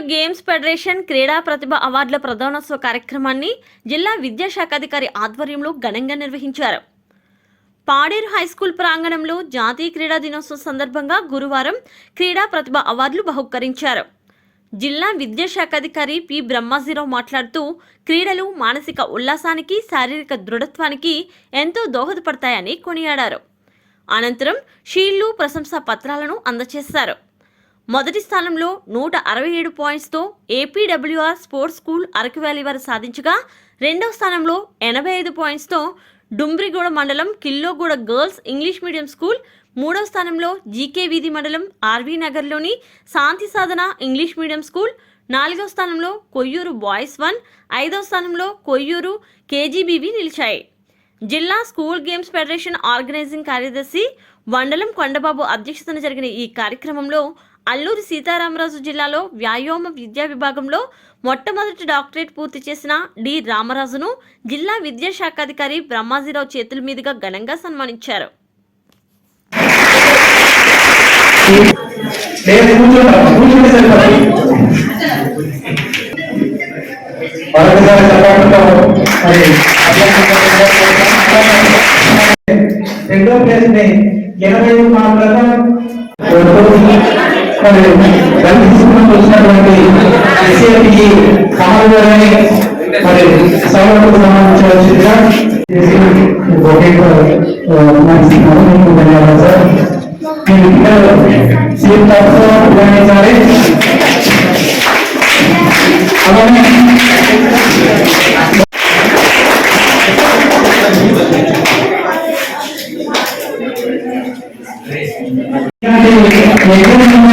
Games federation క్రీడా ప్రతిభ అవార్డుల ప్రధానోత్సవ కార్యక్రమాన్ని జిల్లా విద్యాశాఖాధికారి ఆధ్వర్యంలో ఘనంగా నిర్వహించారు. పాడేరు హైస్కూల్ ప్రాంగణంలో జాతీయ క్రీడా దినోత్సవం సందర్భంగా గురువారం క్రీడా ప్రతిభ అవార్డులు బహుకరించారు. జిల్లా విద్యాశాఖాధికారి పి. బ్రహ్మాజీరావు మాట్లాడుతూ క్రీడలు మానసిక ఉల్లాసానికి శారీరక దృఢత్వానికి ఎంతో దోహదపడతాయని కొనియాడారు. అనంతరం షీళ్ళు ప్రశంసా పత్రాలను అందజేశారు మొదటి స్థానంలో నూట అరవై ఏడు పాయింట్స్తో APWR sports school Araku valley వారు సాధించగా రెండవ స్థానంలో ఎనభై ఐదు పాయింట్స్తో డుంబ్రిగూడ మండలం Killoguda girls English medium school మూడవ స్థానంలో జీకే వీధి మండలం ఆర్వీ నగర్లోని Shanti Sadhana English medium school నాలుగవ స్థానంలో కొయ్యూరు బాయ్స్ వన్ ఐదవ స్థానంలో కొయ్యూరు కేజీబీవి నిలిచాయి. జిల్లా స్కూల్ గేమ్స్ ఫెడరేషన్ ఆర్గనైజింగ్ కార్యదర్శి వండలం కొండబాబు అధ్యక్షతన జరిగిన ఈ కార్యక్రమంలో అల్లూరి సీతారామరాజు జిల్లాలో వ్యాయామ విద్యా విభాగంలో మొట్టమొదటి డాక్టరేట్ పూర్తి చేసిన డి రామరాజును జిల్లా విద్యాశాఖాధికారి బ్రహ్మాజీరావు చేతుల మీదుగా ఘనంగా సన్మానించారు. రెండో ప్లేస్ని ఐదు మార్కులతో మరి దళిత శిక్షణకు వచ్చినటువంటి ఎస్ఏపీ కమల్ గారిని మరి సభకు సంబంధించవలసిందిగా ఒకే ధన్యవాదాలు సార్ మీ పిల్లలు సీట్ తప్ప ఉపయోగించాలి అలానే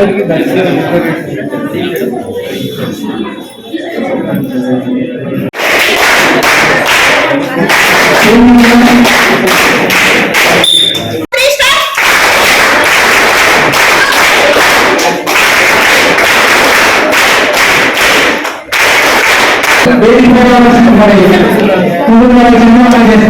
మాకు మంచి చాలా బాగుంటుందని చెప్పి